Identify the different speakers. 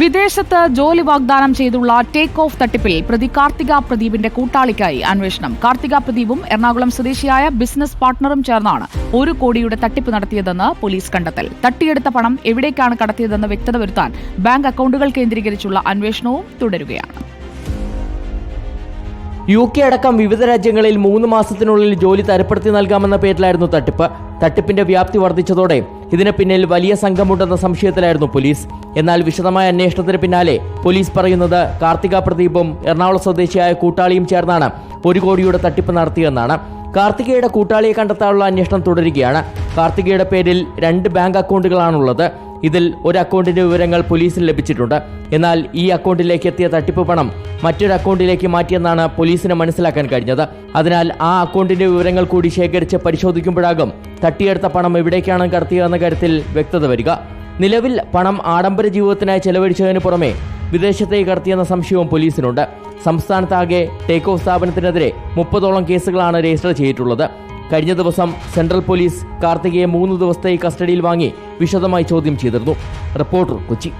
Speaker 1: വിദേശത്ത് ജോലി വാഗ്ദാനം ചെയ്തുള്ള ടേക്ക് ഓഫ് തട്ടിപ്പിൽ പ്രതി കാർത്തിക പ്രദീപിന്റെ കൂട്ടാളിക്കായി അന്വേഷണം. കാർത്തിക പ്രദീപും എറണാകുളം സ്വദേശിയായ ബിസിനസ് പാർട്ണറും ചേർന്നാണ് ഒരു കോടിയുടെ തട്ടിപ്പ് നടത്തിയതെന്ന് പോലീസ് കണ്ടെത്തൽ. തട്ടിയെടുത്ത പണം എവിടേക്കാണ് കടത്തിയതെന്ന് വ്യക്തത വരുത്താൻ ബാങ്ക് അക്കൌണ്ടുകൾ കേന്ദ്രീകരിച്ചുള്ള അന്വേഷണവും തുടരുകയാണ്.
Speaker 2: യു കെ അടക്കം വിവിധ രാജ്യങ്ങളിൽ മൂന്ന് മാസത്തിനുള്ളിൽ ജോലി തരപ്പെടുത്തി നൽകാമെന്ന പേരിലായിരുന്നു തട്ടിപ്പ്. തട്ടിപ്പിന്റെ വ്യാപ്തി വർദ്ധിച്ചതോടെ ഇതിന് പിന്നിൽ വലിയ സംഘമുണ്ടെന്ന സംശയത്തിലായിരുന്നു പോലീസ്. എന്നാൽ വിശദമായ അന്വേഷണത്തിന് പിന്നാലെ പോലീസ് പറയുന്നത് കാർത്തിക പ്രദീപും എറണാകുളം സ്വദേശിയായ കൂട്ടാളിയും ചേർന്നാണ് ഒരു കോടിയുടെ തട്ടിപ്പ് നടത്തിയെന്നാണ്. കാർത്തികയുടെ കൂട്ടാളിയെ കണ്ടെത്താനുള്ള അന്വേഷണം തുടരുകയാണ്. കാർത്തികയുടെ പേരിൽ രണ്ട് ബാങ്ക് അക്കൗണ്ടുകളാണുള്ളത്. ഇതിൽ ഒരു അക്കൗണ്ടിന്റെ വിവരങ്ങൾ പോലീസിന് ലഭിച്ചിട്ടുണ്ട്. എന്നാൽ ഈ അക്കൗണ്ടിലേക്ക് എത്തിയ തട്ടിപ്പ് പണം മറ്റൊരു അക്കൗണ്ടിലേക്ക് മാറ്റിയെന്നാണ് പോലീസിന് മനസ്സിലാക്കാൻ കഴിഞ്ഞത്. അതിനാൽ ആ അക്കൗണ്ടിന്റെ വിവരങ്ങൾ കൂടി ശേഖരിച്ച് പരിശോധിക്കുമ്പോഴാകും തട്ടിയെടുത്ത പണം എവിടേക്കാണ് കടത്തിയതെന്ന കാര്യത്തിൽ വ്യക്തത വരിക. നിലവിൽ പണം ആഡംബര ജീവിതത്തിനായി ചെലവഴിച്ചതിന് പുറമെ വിദേശത്തേക്ക് കടത്തിയെന്ന സംശയവും പോലീസിനുണ്ട്. സംസ്ഥാനത്താകെ ടേക്ക് ഓഫ് സ്ഥാപനത്തിനെതിരെ മുപ്പതോളം കേസുകളാണ് രജിസ്റ്റർ ചെയ്തിട്ടുള്ളത്. കഴിഞ്ഞ ദിവസം സെൻട്രൽ പോലീസ് കാർത്തികയെ മൂന്ന് ദിവസത്തെ കസ്റ്റഡിയിൽ വാങ്ങി വിശദമായി ചോദ്യം ചെയ്തിരുന്നു. റിപ്പോർട്ടർ കൊച്ചി.